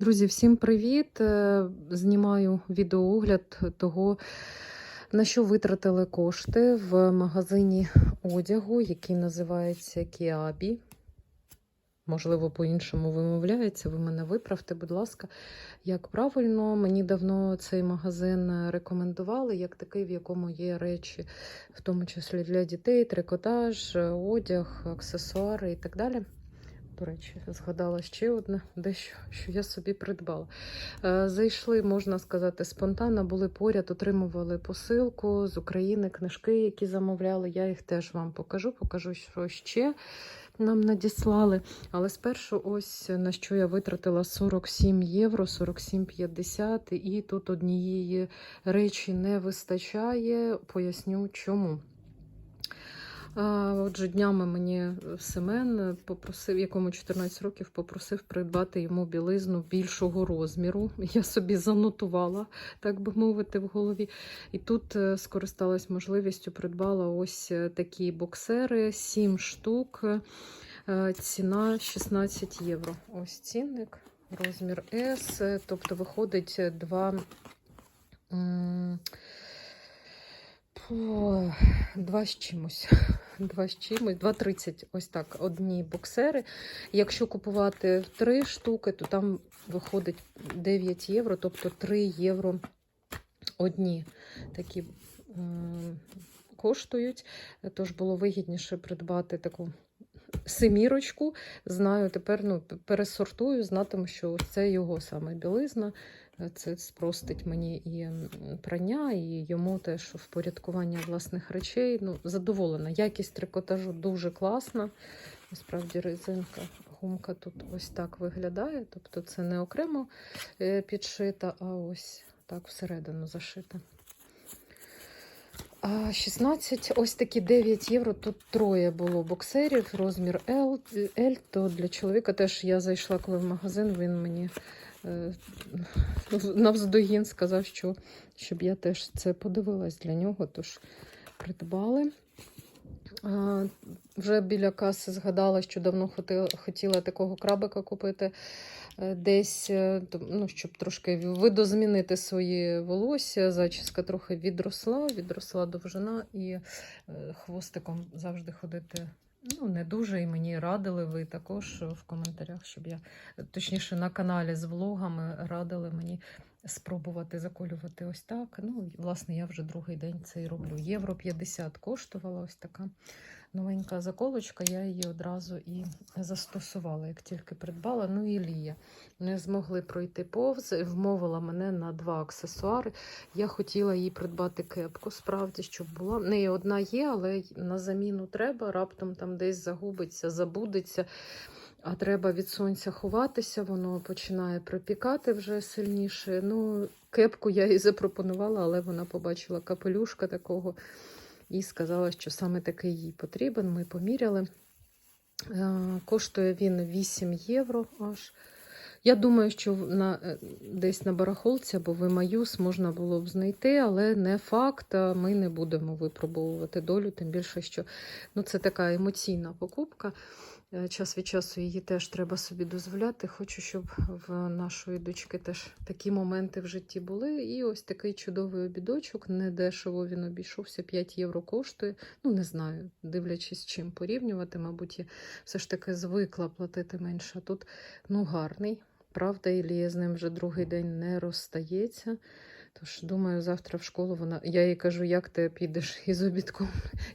Друзі, всім привіт! Е, Знімаю відеоогляд того, на що витратили кошти в магазині одягу, який називається Кіабі. Можливо, по-іншому вимовляється. Ви мене виправте, будь ласка. Як правильно, мені давно цей магазин рекомендували, як такий, в якому є речі, в тому числі для дітей, трикотаж, одяг, аксесуари і так далі. До речі, згадала ще одне дещо, що я собі придбала. Е, Зайшли, можна сказати, спонтанно, були поряд, отримували посилку з України, книжки, які замовляли. Я їх теж вам покажу, покажу, що ще нам надіслали. Але спершу, ось на що я витратила 47 євро, 47,50, і тут однієї речі не вистачає. Поясню чому. Отже, днями мені Семен попросив, якому 14 років, попросив придбати йому білизну більшого розміру. Я собі занотувала, так би мовити, в голові. І тут е, скористалась можливістю, придбала ось е, такі боксери, 7 штук, Е, ціна 16 євро. Ось цінник, розмір е, тобто виходить 2. По два з чимось. Два з чимось, 2,30 ось так, одні боксери. Якщо купувати три штуки, то там виходить 9 євро, тобто 3 євро одні такі коштують. Тож було вигідніше придбати таку семірочку. Знаю, тепер ну, пересортую, знатиму, що це його саме білизна. Це спростить мені і прання, і йому теж впорядкування власних речей. Ну, задоволена. Якість трикотажу дуже класна. Насправді резинка, гумка тут ось так виглядає. Тобто це не окремо е, підшита, а ось так всередину зашита. 16, ось такі 9 євро. Тут троє було боксерів, розмір L, L, то для чоловіка теж я зайшла коли в магазин, він мені навздогін сказав, що щоб я теж це подивилась для нього, тож придбали. А, вже біля каси згадала, що давно хотіла, такого крабика купити е, десь, е, ну, щоб трошки видозмінити свої волосся. Зачіска трохи відросла, відросла довжина і е, хвостиком завжди ходити. Ну, не дуже, і мені радили ви також в коментарях, щоб я, точніше, на каналі з влогами радили мені спробувати заколювати ось так. Ну, власне, я вже другий день це і роблю. Євро 50 коштувала ось така новенька заколочка, я її одразу і застосувала, як тільки придбала. Ну і Лія. Не змогли пройти повз, вмовила мене на два аксесуари. Я хотіла їй придбати кепку, справді, щоб була. В неї одна є, але на заміну треба, раптом там десь загубиться, забудеться. А треба від сонця ховатися, воно починає пропікати вже сильніше. Ну, кепку я їй запропонувала, але вона побачила капелюшка такого і сказала, що саме такий їй потрібен. Ми поміряли. Е, Коштує він 8 євро аж. Я думаю, що на, е, десь на барахолці або в Емаюс можна було б знайти, але не факт. Ми не будемо випробовувати долю, тим більше, що ну, це така емоційна покупка. Е, Час від часу її теж треба собі дозволяти. Хочу, щоб в нашої дочки теж такі моменти в житті були. І ось такий чудовий обідочок. Недешево він обійшовся, 5 євро коштує. Ну, не знаю, дивлячись, чим порівнювати. Мабуть, я все ж таки звикла платити менше. А тут ну, гарний. Правда, Ілія з ним вже другий день не розстається. Тож, думаю, завтра в школу вона. Я їй кажу, як ти підеш із обідком,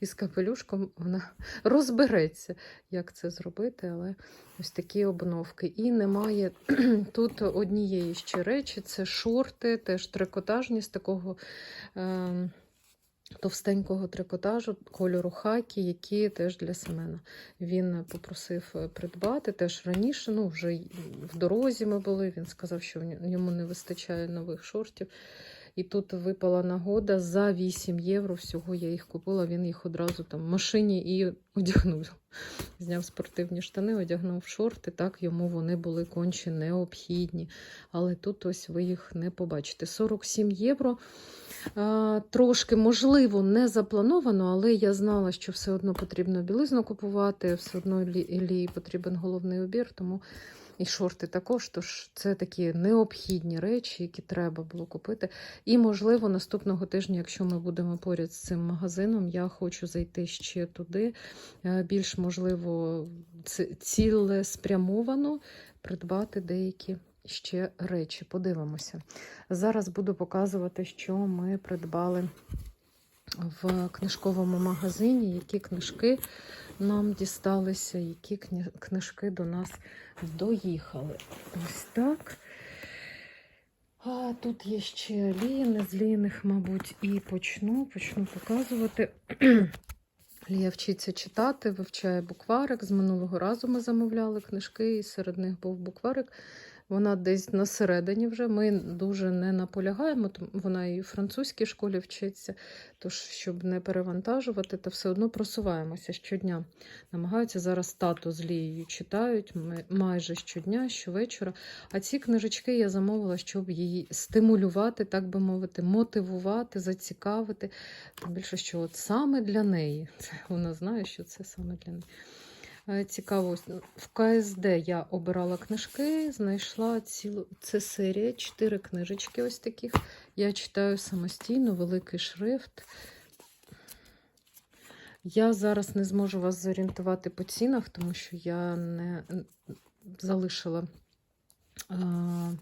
із капелюшком. Вона розбереться, як це зробити, але ось такі обновки. І немає тут однієї ще речі: це шорти, теж трикотажні з такого. Е- Товстенького трикотажу кольору хакі, які теж для Семена. Він попросив е, придбати теж раніше, ну вже в дорозі ми були. Він сказав, що йому не вистачає нових шортів. І тут випала нагода за 8 євро. Всього я їх купила. Він їх одразу там в машині і одягнув. Зняв спортивні штани, одягнув шорти. Так йому вони були конче необхідні. Але тут ось ви їх не побачите. 47 євро. Трошки, можливо, не заплановано, але я знала, що все одно потрібно білизну купувати, все одно Ілії потрібен головний убір, тому І шорти також, тож це такі необхідні речі, які треба було купити. І, можливо, наступного тижня, якщо ми будемо поряд з цим магазином, я хочу зайти ще туди, е, більш можливо, цілеспрямовано придбати деякі ще речі. Подивимося. Зараз буду показувати, що ми придбали в книжковому магазині, які книжки нам дісталися, які книжки до нас доїхали. Ось так. А тут є ще Ліни, з Ліних, мабуть, і почну, почну показувати. Лія вчиться читати, вивчає букварик. З минулого разу ми замовляли книжки, і серед них був букварик. Вона десь на середині вже. Ми дуже не наполягаємо, вона і в французькій школі вчиться. Тож, щоб не перевантажувати, то все одно просуваємося щодня. Намагаються зараз тато з Лією читають майже щодня, щовечора. А ці книжечки я замовила, щоб її стимулювати, так би мовити, мотивувати, зацікавити. Більше, що от саме для неї, це вона знає, що це саме для неї. Е, Цікаво, ну, в КСД я обирала книжки, знайшла цілу це серія, чотири книжечки ось таких. Я читаю самостійно, великий шрифт. Я зараз не зможу вас зорієнтувати по цінах, тому що я не залишила а,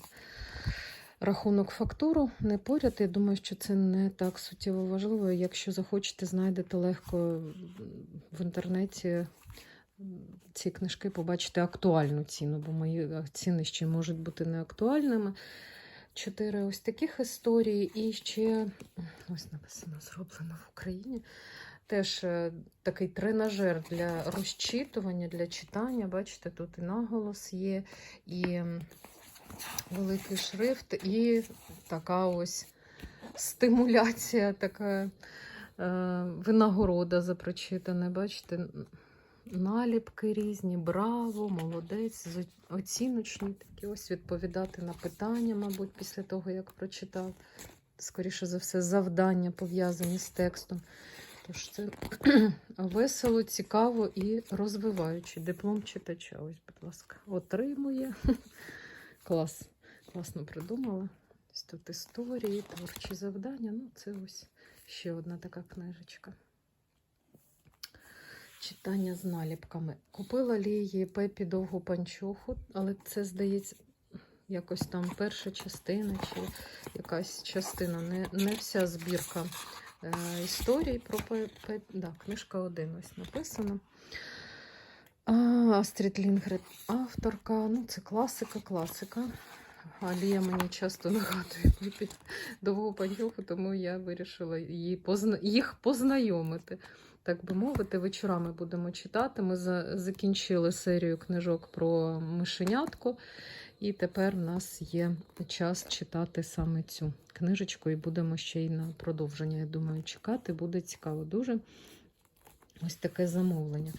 рахунок фактуру не поряд. Я думаю, що це не так суттєво важливо. Якщо захочете, знайдете легко в інтернеті ці книжки, побачите актуальну ціну, бо мої е, ціни ще можуть бути не актуальними. Чотири ось таких історії, і ще ось написано зроблено в Україні. Теж е, такий тренажер для розчитування, для читання. Бачите, тут і наголос є, і великий шрифт, і така ось стимуляція, така е, винагорода за прочитане. Бачите, наліпки різні, браво, молодець, оціночні такі ось відповідати на питання, мабуть, після того, як прочитав. Скоріше за все, завдання пов'язані з текстом. Тож це весело, цікаво і розвиваюче. Диплом читача. Ось, будь ласка, отримує. Клас. Класно придумала. Ось тут історії, творчі завдання. Ну, це ось ще одна така книжечка. Читання з наліпками. Купила Лії Пепі довгу панчоху, але це, здається, якось там перша частина чи якась частина. Не, не вся збірка е, історій про Пепі. Да, книжка один ось написана. А, Астрід Лінгрет, авторка. Ну, це класика, класика. Алія мені часто нагадує Пепі довгу панчоху, тому я вирішила її позна... їх познайомити. Так би мовити, вечорами будемо читати. Ми за... закінчили серію книжок про мишенятку, і тепер в нас є час читати саме цю книжечку, і будемо ще й на продовження, я думаю, чекати. Буде цікаво дуже. Ось таке замовлення.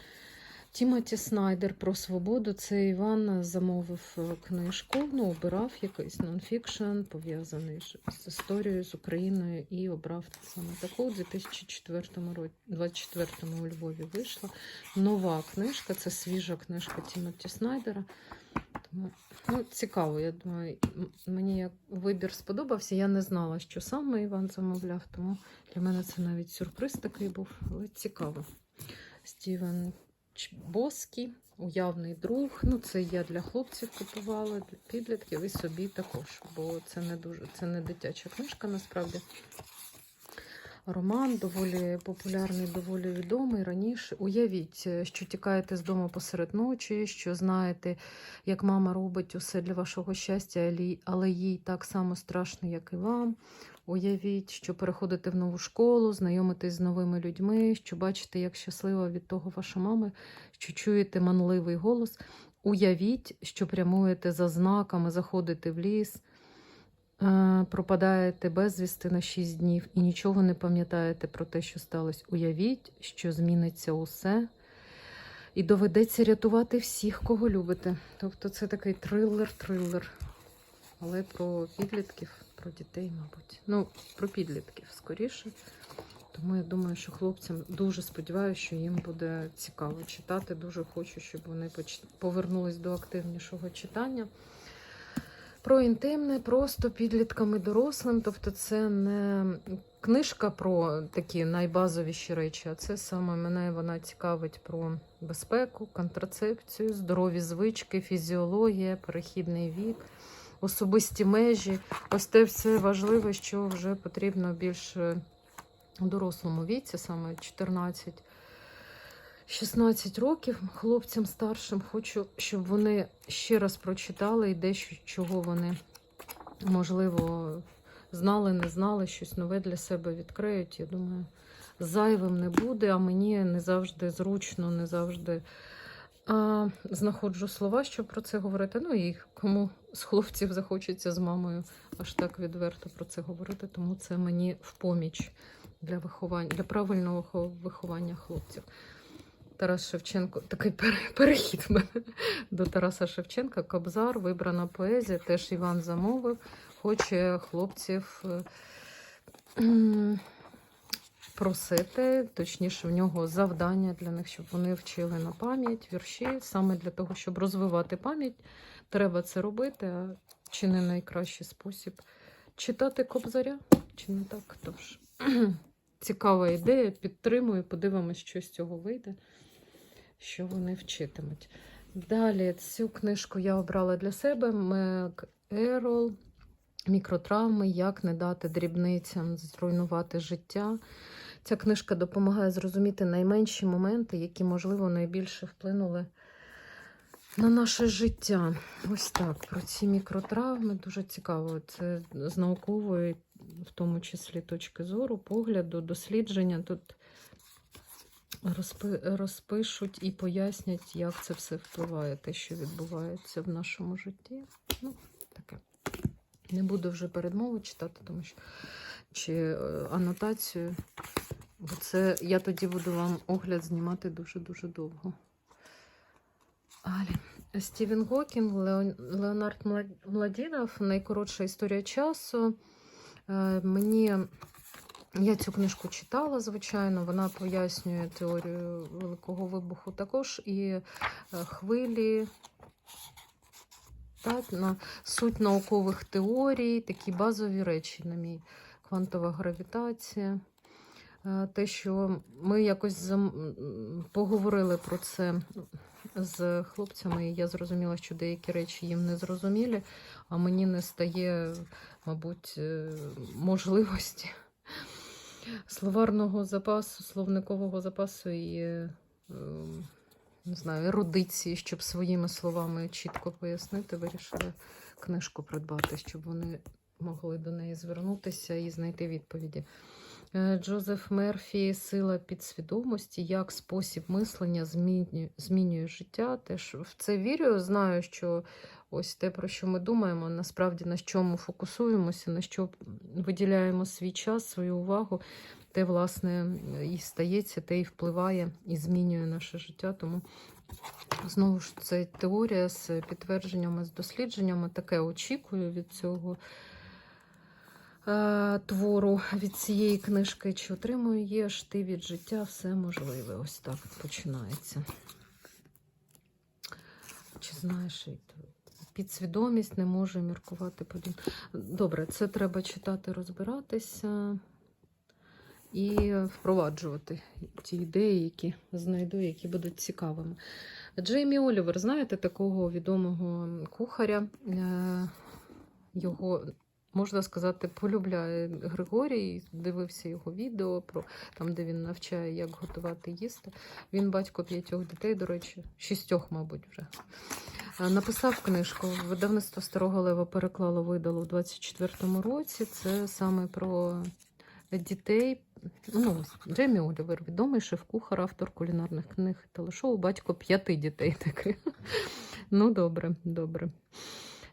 Тімоті Снайдер про свободу. Це Іван замовив е, книжку, ну, обирав якийсь нонфікшн, пов'язаний з історією з Україною, і обрав саме таку. У 2004 році, 24-му у Львові вийшла нова книжка, це свіжа книжка Тімоті Снайдера. Тому ну, цікаво, я думаю, мені як вибір сподобався. Я не знала, що саме Іван замовляв, тому для мене це навіть сюрприз такий був, але цікаво. Стівен Боскі, уявний друг. Ну, це я для хлопців купувала, для підлітків і собі також, бо це не дуже це не дитяча книжка насправді. Роман доволі популярний, доволі відомий раніше. Уявіть, що тікаєте з дому посеред ночі, що знаєте, як мама робить усе для вашого щастя, але їй так само страшно, як і вам. Уявіть, що переходите в нову школу, знайомитесь з новими людьми, що бачите, як щаслива від того ваша мама, що чуєте манливий голос. Уявіть, що прямуєте за знаками, заходите в ліс, е, пропадаєте безвісти на 6 днів і нічого не пам'ятаєте про те, що сталося. Уявіть, що зміниться усе. І доведеться рятувати всіх, кого любите. Тобто це такий трилер-трилер. Але про підлітків, про дітей, мабуть. Ну, про підлітків скоріше. Тому я думаю, що хлопцям дуже сподіваюся, що їм буде цікаво читати. Дуже хочу, щоб вони повернулись до активнішого читання. Про інтимне, просто підліткам і дорослим. Тобто, це не книжка про такі найбазовіші речі, а це саме мене вона цікавить про безпеку, контрацепцію, здорові звички, фізіологія, перехідний вік, особисті межі. Ось те все важливе, що вже потрібно більш е, у дорослому віці, саме 14. 16 років хлопцям старшим хочу, щоб вони ще раз прочитали і дещо, чого вони, можливо, знали, не знали, щось нове для себе відкриють. Я думаю, зайвим не буде, а мені не завжди зручно, не завжди а, знаходжу слова, щоб про це говорити. Ну і кому з хлопців захочеться з мамою аж так відверто про це говорити, тому це мені в поміч для виховання, для правильного виховання хлопців. Тарас Шевченко, такий перехід до Тараса Шевченка. Кобзар, вибрана поезія, теж Іван замовив. Хоче хлопців е, просити, точніше, в нього завдання для них, щоб вони вчили на пам'ять вірші. Саме для того, щоб розвивати пам'ять, треба це робити. А чи не найкращий спосіб читати кобзаря? Чи не так? Тож цікава ідея, підтримую, подивимось, що з цього вийде, що вони вчитимуть. Далі цю книжку я обрала для себе Мек Ерол. Мікротравми, як не дати дрібницям зруйнувати життя. Ця книжка допомагає зрозуміти найменші моменти, які, можливо, найбільше вплинули на наше життя. Ось так. Про ці мікротравми дуже цікаво. Це з наукової, в тому числі, точки зору, погляду, дослідження. Тут розпи, розпишуть і пояснять, як це все впливає, те, що відбувається в нашому житті. Ну, таке. Не буду вже передмову читати, тому що чи е, анотацію. Бо це я тоді буду вам огляд знімати дуже-дуже довго. Далі. Стівен Гокінг, Леон- Леонард Мла- Младінов, найкоротша історія часу. Е, Мені я цю книжку читала, звичайно. Вона пояснює теорію Великого вибуху також і е, хвилі. Так, на суть наукових теорій, такі базові речі, на мій квантова гравітація. Е, Те, що ми якось поговорили про це з хлопцями, і я зрозуміла, що деякі речі їм не зрозумілі, а мені не стає, мабуть, е, можливості словарного запасу, словникового запасу і е, не знаю, ерудиції, щоб своїми словами чітко пояснити, вирішили книжку придбати, щоб вони могли до неї звернутися і знайти відповіді. Е, Джозеф Мерфі Сила підсвідомості, як спосіб мислення змінює, змінює життя. Теж в це вірю. Знаю, що ось те, про що ми думаємо, насправді на чому фокусуємося, на що виділяємо свій час, свою увагу, те, власне, і стається, те і впливає і змінює наше життя. Тому знову ж це теорія з підтвердженнями, з дослідженнями. Таке очікую від цього твору, від цієї книжки, чи отримую є ти від життя все можливе. Ось так починається. Чи знаєш, підсвідомість не може міркувати подібно. Добре, це треба читати, розбиратися і впроваджувати ті ідеї, які знайду, які будуть цікавими. Джеймі Олівер, знаєте, такого відомого кухаря, Е, його. Можна сказати, полюбляє Григорій, дивився його відео про там, де він навчає, як готувати їсти. Він батько п'ятьох дітей, до речі, шістьох, мабуть, вже. Написав книжку. Видавництво Старого Лева переклало, видало у 24-му році. Це саме про дітей. Ну, Джеймі Олівер, відомий шеф-кухар, автор кулінарних книг і телешоу, батько п'яти дітей таких. Ну, добре, добре.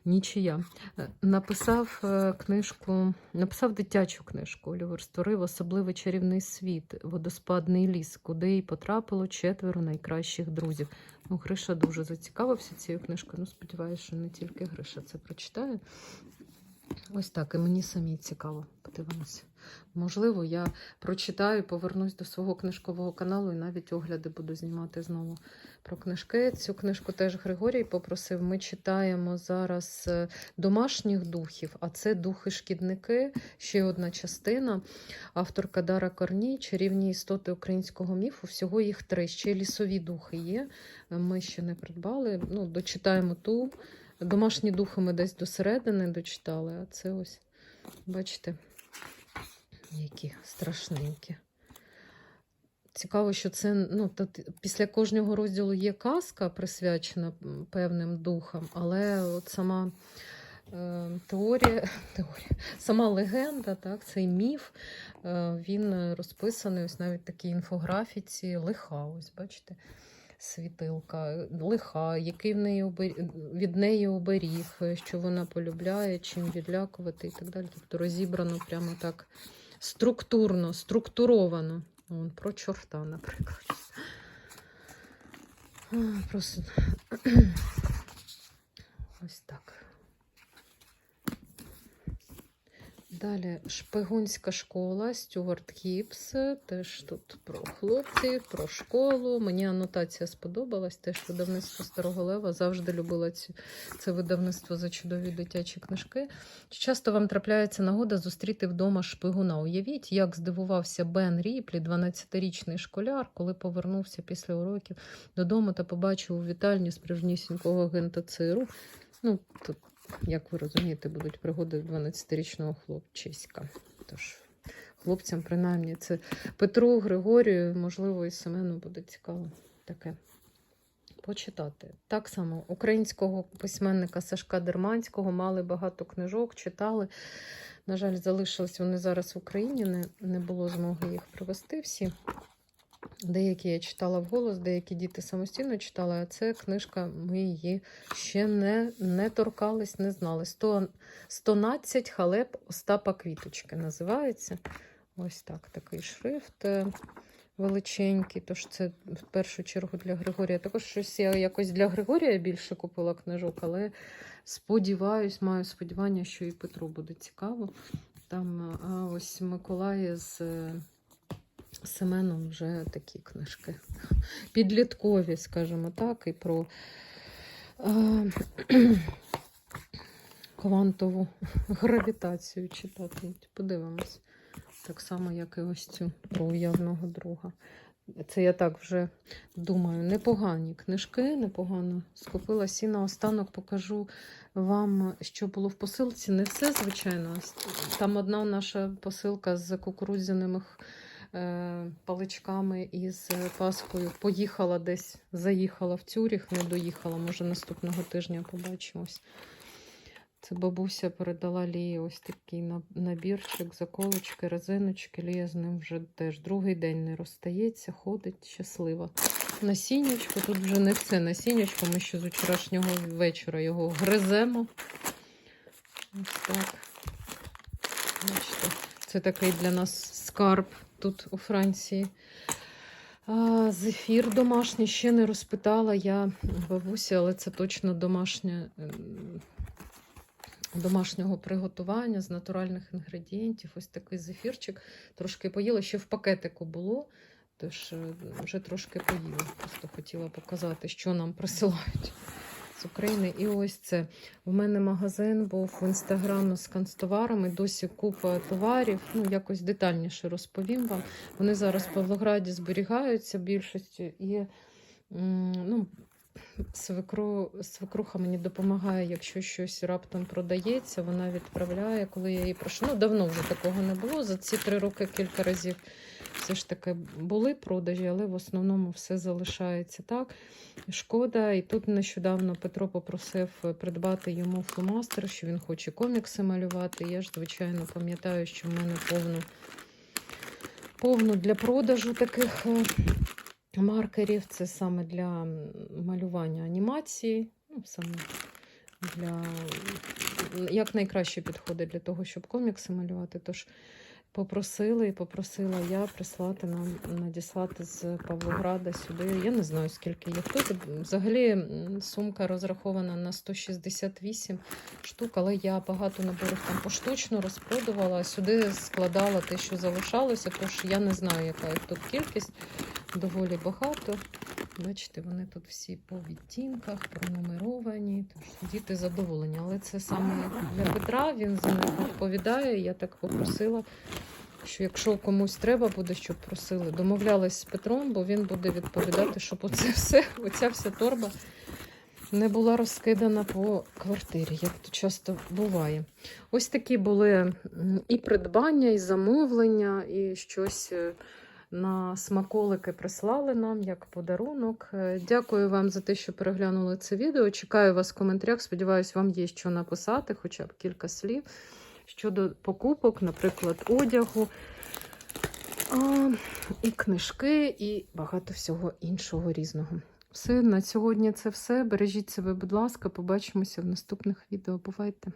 Нічия. Е, Написав е, книжку, написав дитячу книжку. Олівер створив особливий чарівний світ, водоспадний ліс, куди й потрапило четверо найкращих друзів. Ну, Гриша дуже зацікавився цією книжкою. Ну, сподіваюся, що не тільки Гриша це прочитає. Ось так, і мені самі цікаво. Подивимося. Можливо, я прочитаю, повернусь до свого книжкового каналу і навіть огляди буду знімати знову про книжки. Цю книжку теж Григорій попросив. Ми читаємо зараз е, домашніх духів, а це духи-шкідники, ще одна частина. Авторка Дара Корній, чарівні істоти українського міфу. Всього їх три. Ще лісові духи є. Ми ще не придбали. Ну, дочитаємо ту. Домашні духи ми десь до середини дочитали, а це ось, бачите, які страшненькі. Цікаво, що це ну, тут після кожного розділу є казка, присвячена певним духам, але от сама е, теорія, теорія, сама легенда, так, цей міф, е, він розписаний ось навіть такій інфографіці лиха. Ось бачите, світилка, лиха, який в неї обер... від неї оберіг, е, що вона полюбляє, чим відлякувати і так далі. Тобто розібрано прямо так структурно, структуровано. Вон, про чорта, наприклад. Просто ось так. Далі шпигунська школа, Стюарт Кіпс. Теж тут про хлопців, про школу. Мені анотація сподобалась. Теж видавництво Старого Лева. Завжди любила ці, це видавництво за чудові дитячі книжки. Часто вам трапляється нагода зустріти вдома шпигуна. Уявіть, як здивувався Бен Ріплі, 12-річний школяр, коли повернувся після уроків додому та побачив у вітальні справжнісінького агента ЦРУ. Ну, тут як ви розумієте, будуть пригоди 12-річного хлопчиська. Тож хлопцям, принаймні, це Петру, Григорію, можливо, і Семену буде цікаво таке почитати. Так само українського письменника Сашка Дерманського мали багато книжок, читали. На жаль, залишились вони зараз в Україні, не, не було змоги їх привезти всі. Деякі я читала вголос, деякі діти самостійно читали, а це книжка, ми її ще не, не торкались, не знали. 100, 112 халеп Остапа Квіточки називається. Ось так, такий шрифт е, величенький. Тож це в першу чергу для Григорія. Також щось я якось для Григорія більше купила книжок, але сподіваюсь, маю сподівання, що і Петру буде цікаво. Там а ось Миколай з. Семеном вже такі книжки. Підліткові, скажімо так, і про е, квантову гравітацію читатимуть. Подивимось. Так само, як і ось цю про уявного друга. Це я так вже думаю. Непогані книжки, непогано скупилась. І наостанок покажу вам, що було в посилці. Не все, звичайно. Там одна наша посилка з кукурудзяними паличками і з Паскою. Поїхала десь, заїхала в Цюріх, не доїхала. Може, наступного тижня побачимось. Це бабуся передала Лії ось такий набірчик, заколочки, резиночки. Лія з ним вже теж другий день не розстається, ходить щаслива. Насіннячко, тут вже не все насіннячко, ми ще з вчорашнього вечора його гриземо. Ось так. Бачите, це такий для нас скарб тут у Франції. А, зефір домашній ще не розпитала я бабусі, але це точно домашнє, ем, домашнього приготування з натуральних інгредієнтів. Ось такий зефірчик. Трошки поїла, ще в пакетику було, тож е, вже трошки поїла. Просто хотіла показати, що нам присилають з України. І ось це. У мене магазин був в інстаграмі з канцтоварами, досі купа товарів. Ну, якось детальніше розповім вам. Вони зараз в Павлограді зберігаються більшістю. І ну, свекру, свекруха мені допомагає, якщо щось раптом продається, вона відправляє, коли я її прошу. Ну, давно вже такого не було. За ці три роки кілька разів все ж таки були продажі, але в основному все залишається так. Шкода. І тут нещодавно Петро попросив придбати йому фломастер, що він хоче комікси малювати. Я ж, звичайно, пам'ятаю, що в мене повно, повно для продажу таких е, маркерів. Це саме для малювання анімації. Ну, саме для як найкраще підходить для того, щоб комікси малювати. Тож Попросили і попросила я прислати нам надіслати з Павлограда сюди. Я не знаю, скільки їх тут. Взагалі сумка розрахована на 168 штук, але я багато наборів там поштучно розпродувала, сюди складала те, що залишалося. Тож я не знаю, яка тут кількість. Доволі багато. Бачите, вони тут всі по відтінках, пронумеровані. Тож діти задоволені. Але це саме для Петра. Він за них відповідає. Я так попросила, що якщо комусь треба буде, щоб просили, домовлялась з Петром, бо він буде відповідати, щоб оце все, оця вся торба не була розкидана по квартирі, як то часто буває. Ось такі були і придбання, і замовлення, і щось. На смаколики прислали нам як подарунок. Е, Дякую вам за те, що переглянули це відео. Чекаю вас в коментарях. Сподіваюсь, вам є що написати, хоча б кілька слів щодо покупок, наприклад, одягу, і книжки, і багато всього іншого різного. Все, на сьогодні це все. Бережіть себе, будь ласка, побачимося в наступних відео. Бувайте!